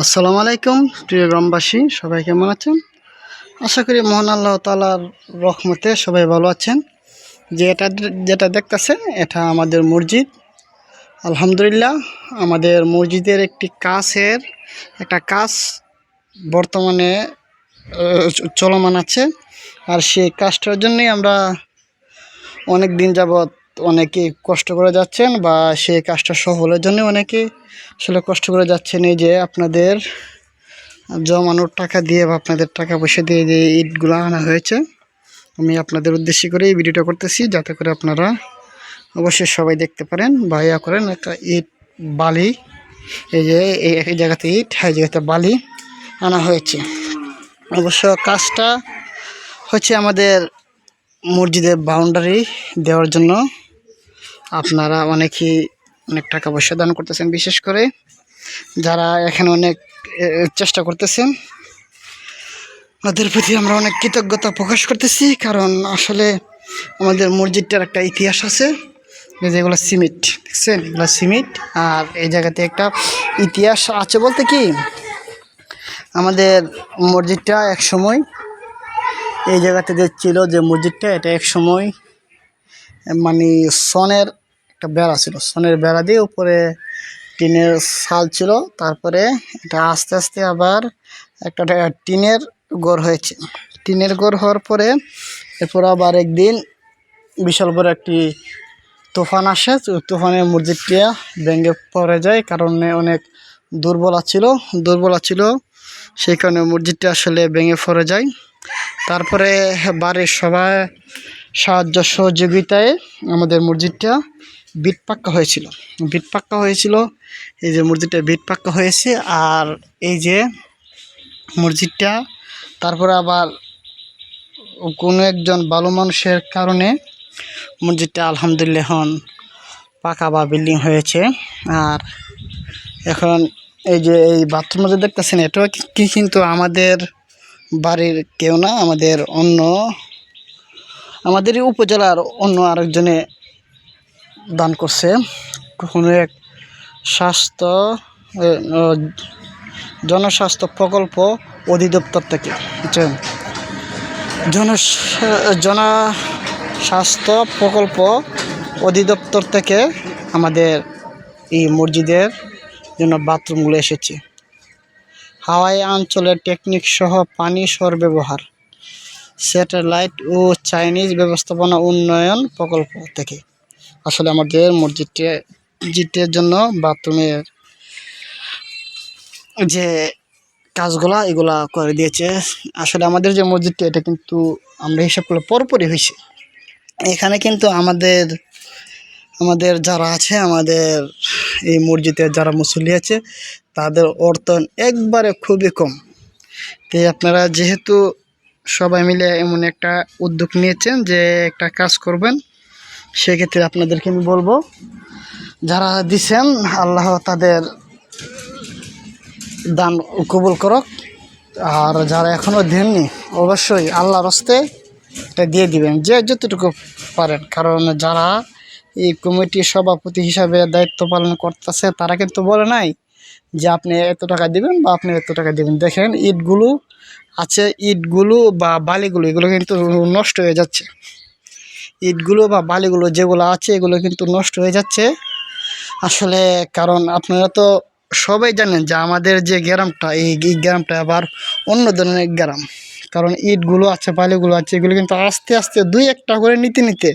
আসসালামু আলাইকুম, প্রিয় গ্রামবাসী, সবাই কেমন আছেন? আশা করি মোহন আল্লাহ তালার রহমতে সবাই ভালো আছেন। যে এটা যেটা দেখতেছেন, এটা আমাদের মসজিদ। আলহামদুলিল্লাহ, আমাদের মসজিদের একটি কাছের একটা কাজ বর্তমানে চলমান আছে। আর সেই কাজটার জন্যই আমরা অনেক দিন যাবৎ অনেকে কষ্ট করে যাচ্ছেন বা সেই কাজটা সফলের জন্য অনেকে আসলে কষ্ট করে যাচ্ছেন। এই যে আপনাদের জমানোর টাকা দিয়ে বা আপনাদের টাকা পয়সা দিয়ে যে ইটগুলো আনা হয়েছে, আমি আপনাদের উদ্দেশ্য করে এই ভিডিওটা করতেছি যাতে করে আপনারা অবশ্যই সবাই দেখতে পারেন বা ইয়া করেন একটা ইট বালি, এই যে এই জায়গাতে ইট, এই জায়গাতে বালি আনা হয়েছে। অবশ্য কাজটা হচ্ছে আমাদের মসজিদের বাউন্ডারি দেওয়ার জন্য। আপনারা অনেকেই অনেক টাকা পয়সা দান করতেছেন, বিশেষ করে যারা এখানে অনেক চেষ্টা করতেছেন। ওদের প্রতি আমরা অনেক কৃতজ্ঞতা প্রকাশ করতেছি, কারণ আসলে আমাদের মসজিদটার একটা ইতিহাস আছে, এই যে এগুলো সিমেন্ট, দেখছেন? এগুলো সিমেন্ট, আর এই জায়গাতে একটা ইতিহাস আছে বলতে কি? আমাদের মসজিদটা এক সময় এই জায়গাতে যে ছিল যে মসজিদটা, এটা এক সময় মানে সনের একটা বেড়া ছিল, সনের বেড়া দিয়ে উপরে টিনের ছাল ছিল, তারপরে এটা আস্তে আস্তে আবার একটা টিনের ঘর হয়েছে। টিনের ঘর হওয়ার পরে এরপর আবার একদিন বিশাল বড় একটি তুফান আসে তুফানে মসজিদটা ভেঙে পড়ে যায়, কারণে অনেক দুর্বলা ছিল দুর্বলা ছিল, সেই কারণে মসজিদটা আসলে ভেঙে পড়ে যায়। তারপরে বাড়ির সবাই সাহায্য সহযোগিতায় আমাদের মসজিদটা বিট পাক্কা হয়েছিল। বিট পাক্কা হয়েছিল, এই যে মসজিদটা বিট পাক্কা হয়েছে, আর এই যে মসজিদটা, তারপরে আবার কোনো একজন ভালো মানুষের কারণে মসজিদটা আলহামদুলিল্লাহ এখন পাকা বা বিল্ডিং হয়েছে। আর এখন এই যে এই বাথরুম যে দেখতেছেন এটাও কি- কিন্তু আমাদের বাড়ির কেউ না, আমাদের অন্য, আমাদের উপজেলার অন্য আরেকজনে দান করছে। কোনো এক স্বাস্থ্য জনস্বাস্থ্য প্রকল্প অধিদপ্তর থেকে। বুঝছেন? জন জনস্বাস্থ্য প্রকল্প অধিদপ্তর থেকে আমাদের এই মসজিদের জন্য বাথরুমগুলো এসেছে। হাওয়াই অঞ্চলের টেকনিক সহ পানি সর ব্যবহার স্যাটেলাইট ও চাইনিজ ব্যবস্থাপনা উন্নয়ন প্রকল্প থেকে। আসলে আমাদের মসজিদটি মসজিদের জন্য বাথরুমের যে কাজগুলা, এগুলা করে দিয়েছে। আসলে আমাদের যে মসজিদটা, এটা কিন্তু আমরা হিসাব করলে পরপরই হয়েছে। এখানে কিন্তু আমাদের আমাদের যারা আছে, আমাদের এই মসজিদের যারা মুসল্লি আছে, তাদের অর্থন একবারে খুবই কম। তো আপনারা যেহেতু সবাই মিলে এমন একটা উদ্যোগ নিয়েছেন যে একটা কাজ করবেন সেক্ষেত্রে আপনাদেরকে আমি বলব, যারা দিছেন, আল্লাহ তাদের দান কবুল করক। আর যারা এখনও দেননি, অবশ্যই আল্লাহর হস্তে এটা দিয়ে দিবেন, যে যতটুকু পারেন। কারণ যারা এই কমিটির সভাপতি হিসাবে দায়িত্ব পালন করতেছে, তারা কিন্তু বলে নাই যে আপনি এত টাকা দিবেন বা আপনি এত টাকা দিবেন। দেখেন, ইটগুলো আছে, ইটগুলো বা বালিগুলো, এগুলো কিন্তু নষ্ট হয়ে যাচ্ছে। ইটগুলো বা বালিগুলো যেগুলো আছে, এগুলো কিন্তু নষ্ট হয়ে যাচ্ছে। আসলে কারণ আপনারা তো সবাই জানেন যে আমাদের যে গ্রামটা, এই গ্রামটা আবার অন্য ধরনের গ্রাম। কারণ ইটগুলো আছে, বালিগুলো আছে, এগুলো কিন্তু আস্তে আস্তে দুই একটা করে নিতে নিতে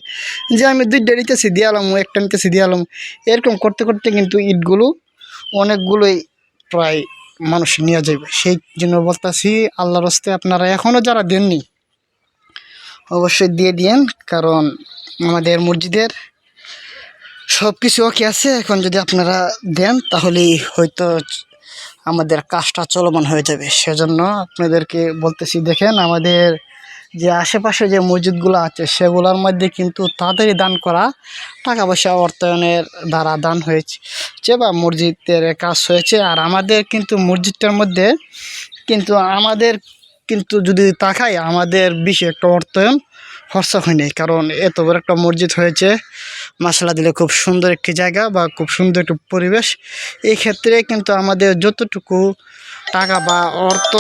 যে আমি দুইটা নিতেছি দিয়ালাম একটা নিতেছি দিয়ালাম এরকম করতে করতে কিন্তু ইটগুলো অনেকগুলোই প্রায় মানুষ নিয়ে যাবে। সেই জন্য বলতেছি, আল্লাহর হস্তে আপনারা এখনও যারা দেননি অবশ্যই দিয়ে দিয়েন, কারণ আমাদের মসজিদের সব কিছু ওকে আছে। এখন যদি আপনারা দেন, তাহলেই হয়তো আমাদের কাজটা চলমান হয়ে যাবে। সেজন্য আপনাদেরকে বলতেছি, দেখেন আমাদের যে আশেপাশে যে মসজিদগুলো আছে, সেগুলোর মধ্যে কিন্তু তাদেরই দান করা টাকা পয়সা অর্থায়নের দ্বারা দান হয়েছে। বা মসজিদের কাজ হয়েছে, আর আমাদের কিন্তু মসজিদটার মধ্যে কিন্তু আমাদের কিন্তু যদি তাকাই, আমাদের বিশেষ একটা অর্থায়ন খরচা হয়নি কারণ এত বড় একটা মসজিদ হয়েছে মশলা দিলে খুব সুন্দর একটি জায়গা বা খুব সুন্দর একটি পরিবেশ। এই ক্ষেত্রে কিন্তু আমাদের যতটুকু টাকা বা অর্থ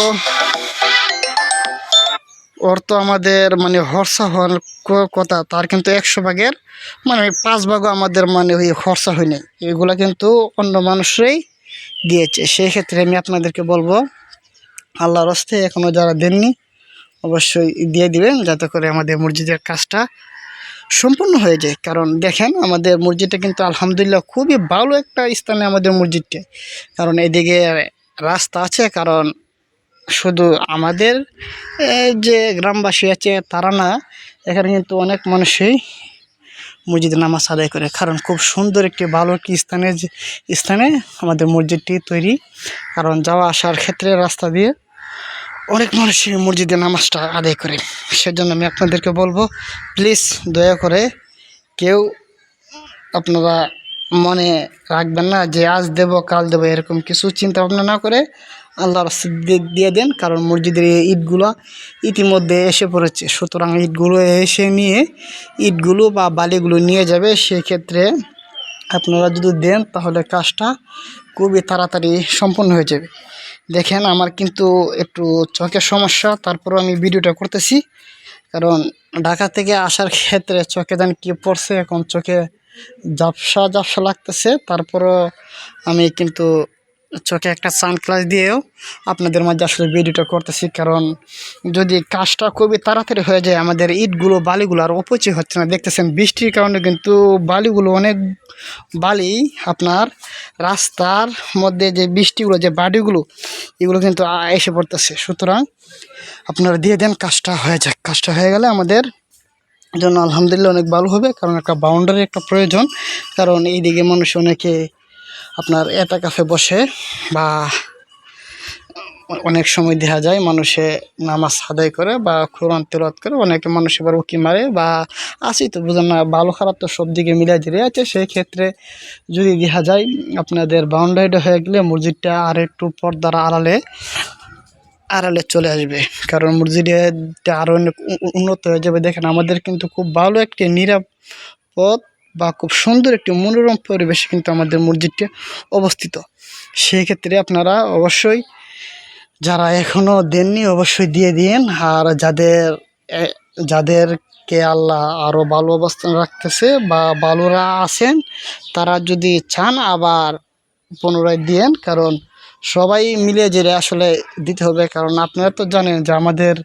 অর্থ আমাদের মানে খরচা হওয়ার কথা, তার কিন্তু একশো ভাগের মানে পাঁচ ভাগও আমাদের মানে ওই খরচা হয়নি এগুলা কিন্তু অন্য মানুষরাই দিয়েছে। সেই ক্ষেত্রে আমি আপনাদেরকে বলব আল্লাহর হস্তে এখনও যারা দেননি, অবশ্যই দিয়ে দিবেন যাতে করে আমাদের মসজিদের কাজটা সম্পূর্ণ হয়ে যায়। কারণ দেখেন, আমাদের মসজিদটা কিন্তু আলহামদুলিল্লাহ খুবই ভালো একটা স্থানে আমাদের মসজিদটা। কারণ এদিকে রাস্তা আছে, কারণ শুধু আমাদের যে গ্রামবাসী আছে তারা না, এখানে কিন্তু অনেক মানুষই মসজিদে নামাজ আদায় করে। কারণ খুব সুন্দর একটি ভালো একটি স্থানে স্থানে আমাদের মসজিদটি তৈরি। কারণ যাওয়া আসার ক্ষেত্রে রাস্তা দিয়ে অনেক মানুষই মসজিদে নামাজটা আদায় করে। সেজন্য আমি আপনাদেরকে বলব প্লিজ দয়া করে কেউ আপনারা মনে রাখবেন না যে আজ দেব, কাল দেবো, এরকম কিছু চিন্তা ভাবনা না করে আল্লাহ রাস্তা দিয়ে দেন, কারণ মসজিদের ইটগুলো ইতিমধ্যে এসে পড়েছে। সুতরাং ইটগুলো এসে নিয়ে ইটগুলো বা বালিগুলো নিয়ে যাবে, সেক্ষেত্রে আপনারা যদি দেন, তাহলে কাজটা খুবই তাড়াতাড়ি সম্পন্ন হয়ে যাবে। দেখেন, আমার কিন্তু একটু চোখের সমস্যা তারপর আমি ভিডিওটা করতেছি। কারণ ঢাকা থেকে আসার ক্ষেত্রে চোখে দেন কী পড়ছে, এখন চোখে ঝাপসা ঝাপসা লাগতেছে। তারপরও আমি কিন্তু চোখে একটা সানগ্লাস দিয়েও আপনাদের মাঝে আসলে ভিডিওটা করতেছি, কারণ যদি কাজটা খুবই তাড়াতাড়ি হয়ে যায়, আমাদের ইটগুলো, বালিগুলো আর অপচয় হচ্ছে না। দেখতেছেন বৃষ্টির কারণে কিন্তু বালিগুলো অনেক বালি আপনার রাস্তার মধ্যে যে বৃষ্টিগুলো, যে বাড়িগুলো এগুলো কিন্তু এসে পড়তেছে। সুতরাং আপনারা দিয়ে দেন, কাজটা হয়ে যাক। কাজটা হয়ে গেলে আমাদের জন্য আলহামদুলিল্লাহ অনেক ভালো হবে, কারণ একটা বাউন্ডারি একটা প্রয়োজন। কারণ এইদিকে মানুষ অনেকে আপনার এটা কাফে বসে বা অনেক সময় দেখা যায় মানুষে নামাজ আদায় করে বা কোরআন তেলাওয়াত করে, অনেকে মানুষ এবার উকি মারে বা আসি তো, বুঝেন না, ভালো খারাপ তো সব দিকে মিলাই দিয়ে আছে। সেই ক্ষেত্রে যদি দেখা যায় আপনাদের বাউন্ডারিটা হয়ে গেলে মসজিদটা আর একটু পর্দার আড়ালে আড়ালে চলে আসবে। কারণ মসজিদটা আরও অনেক উন্নত হয়ে যাবে। দেখেন, আমাদের কিন্তু খুব ভালো একটি নিরাপদ বা খুব সুন্দর একটি মনোরম পরিবেশে কিন্তু আমাদের মসজিদটা অবস্থিত। সেই ক্ষেত্রে আপনারা অবশ্যই যারা এখনও দেননি অবশ্যই দিয়ে দিন আর যাদের যাদেরকে আল্লাহ আরও ভালো অবস্থান রাখতেছে বা ভালোরা আছেন, তারা যদি চান আবার পুনরায় দিয়েন, কারণ সবাই মিলে যে আসলে দিতে হবে, কারণ আপনারা তো জানেন যে আমাদের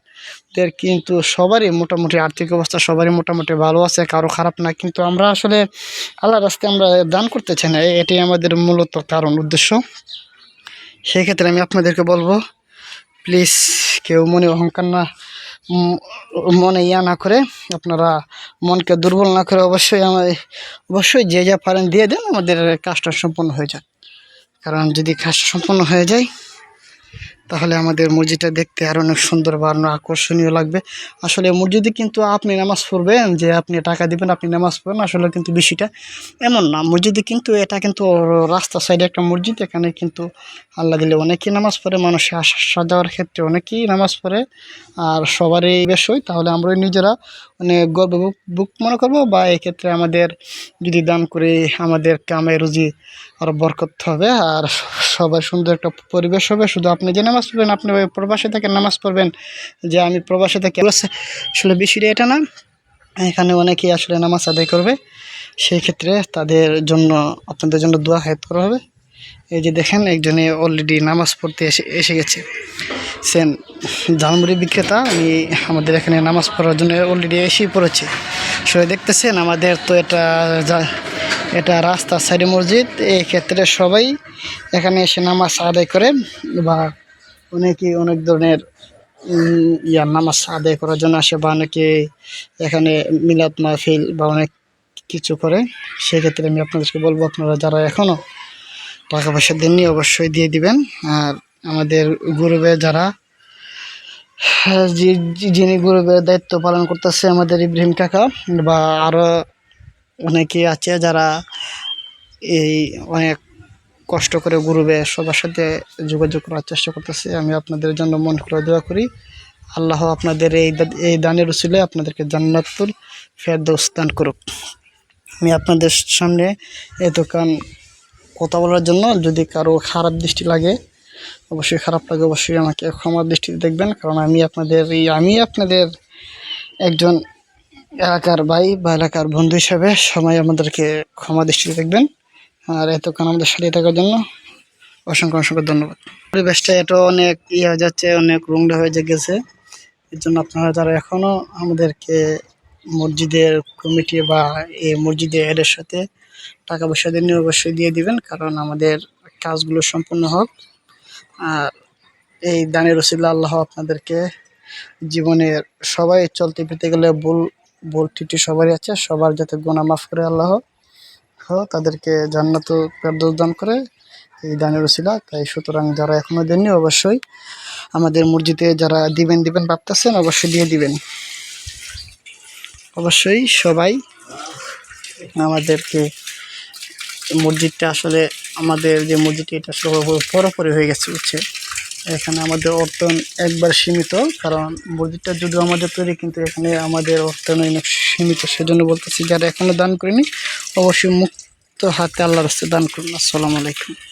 দের কিন্তু সবারই মোটামুটি আর্থিক অবস্থা সবারই মোটামুটি ভালো আছে, কারও খারাপ না। কিন্তু আমরা আসলে আল্লাহ রাস্তায় আমরা দান করতে চাই না এটাই আমাদের মূলত কারণ উদ্দেশ্য। সেক্ষেত্রে আমি আপনাদেরকে বলব প্লিজ কেউ মনে অহংকার না মনে ইয়া না করে, আপনারা মনকে দুর্বল না করে অবশ্যই আমার অবশ্যই যে যা পারেন দিয়ে দেন, আমাদের কাজটা সম্পন্ন হয়ে যাক। কারণ যদি কাজটা সম্পূর্ণ হয়ে যায়, তাহলে আমাদের মসজিদটা দেখতে আরও অনেক সুন্দর বা আরও আকর্ষণীয় লাগবে। আসলে মসজিদে কিন্তু আপনি নামাজ পড়বেন, যে আপনি টাকা দিবেন, আপনি নামাজ পড়বেন আসলে কিন্তু বিষয়টা এমন না। মসজিদে কিন্তু এটা কিন্তু রাস্তা সাইডে একটা মসজিদ, এখানে কিন্তু আল্লাহ দিলে অনেকেই নামাজ পড়ে মানুষের আসা যাওয়ার ক্ষেত্রে অনেকেই নামাজ পড়ে। আর সবারই বিষয় তাহলে আমরা নিজেরা অনেক গর্ব বুক মনে করব বা এক্ষেত্রে আমাদের যদি দান করে আমাদের কামে রুজি আরও বরকত হবে আর সবাই সুন্দর একটা পরিবেশ হবে। শুধু আপনি যে নামাজ পড়বেন, আপনি প্রবাসে থেকে নামাজ পড়বেন যে আমি প্রবাসে থেকে আসলে বিষয়টা এটা না। এখানে অনেকেই আসলে নামাজ আদায় করবে। সেই ক্ষেত্রে তাদের জন্য, আপনাদের জন্য দোয়া হায়াত করা হবে। এই যে দেখেন, একজনে অলরেডি নামাজ পড়তে এসে এসে গেছে। সেন ঝালমুড়ি বিক্রেতা আমি আমাদের এখানে নামাজ পড়ার জন্য অলরেডি এসেই পড়েছে। সবাই দেখতেছেন, আমাদের তো এটা এটা রাস্তা, সাইডে মসজিদ, এই ক্ষেত্রে সবাই এখানে এসে নামাজ আদায় করে বা অনেকেই অনেক ধরনের ইয়ার নামাজ আদায় করার জন্য আসে বা অনেকে এখানে মিলাদ মাহফিল বা অনেক কিছু করে। সেক্ষেত্রে আমি আপনাদেরকে বলব, আপনারা যারা এখনও টাকা পয়সা দেননি, অবশ্যই দিয়ে দিবেন। আর আমাদের গ্রুপে যারা যিনি গ্রুপের দায়িত্ব পালন করতেছে আমাদের ইব্রাহিম কাকা বা আরও অনেকে আছে যারা এই অনেক কষ্ট করে গ্রুপে সবার সাথে যোগাযোগ করার চেষ্টা করতেছে। আমি আপনাদের জন্য মন করে দোয়া করি। আল্লাহ আপনাদের এই এই দানের উচিলে আপনাদেরকে জান্নাতুল ফেরদৌস দান করুক। আমি আপনাদের সামনে এ দোকান কথা বলার জন্য যদি কারও খারাপ দৃষ্টি লাগে, অবশ্যই খারাপ লাগে, অবশ্যই আমাকে ক্ষমার দৃষ্টিতে দেখবেন। কারণ আমি আপনাদের আমি আপনাদের একজন এলাকার ভাই বা এলাকার বন্ধু হিসাবে সবাই আমাদেরকে ক্ষমা দৃষ্টিতে দেখবেন। আর এতক্ষণ আমাদের সাথে থাকার জন্য অসংখ্য অসংখ্য ধন্যবাদ। পরিবেশটা এটা অনেক ইয়ে হয়ে যাচ্ছে, অনেক রুংডা হয়ে গেছে। এর জন্য আপনারা যারা এখনও আমাদেরকে মসজিদের কমিটি বা এই মসজিদের এদের সাথে টাকা পয়সা দিয়ে অবশ্যই দিয়ে দিবেন, কারণ আমাদের কাজগুলো সম্পূর্ণ হোক। আর এই দানের রসিল্লা আল্লাহ আপনাদেরকে জীবনের সবাই চলতে পেতে গেলে ভুল ভুল ত্রুটি সবারই আছে। সবার যাতে গোনা মাফ করে আল্লাহ তাদেরকে জান্নাত দান করে এই দানের রসিলা তাই সুতরাং যারা এখনও দেননি, অবশ্যই আমাদের মসজিদে যারা দিবেন দিবেন ভাবতেছেন, অবশ্যই দিয়ে দিবেন। অবশ্যই সবাই আমাদেরকে মসজিদটা আসলে আমাদের যে মসজিদটি, এটা আসলে হয়ে গেছে হচ্ছে এখানে আমাদের অর্থন একবার সীমিত, কারণ মসজিদটা যদিও আমাদের তৈরি, কিন্তু এখানে আমাদের অর্থন অনেক সীমিত, সেজন্য বলতেছি, যারা এখনও দান করেনি, অবশ্যই মুক্ত হাতে আল্লাহ রাস্তায় দান করুন। আসসালামু আলাইকুম।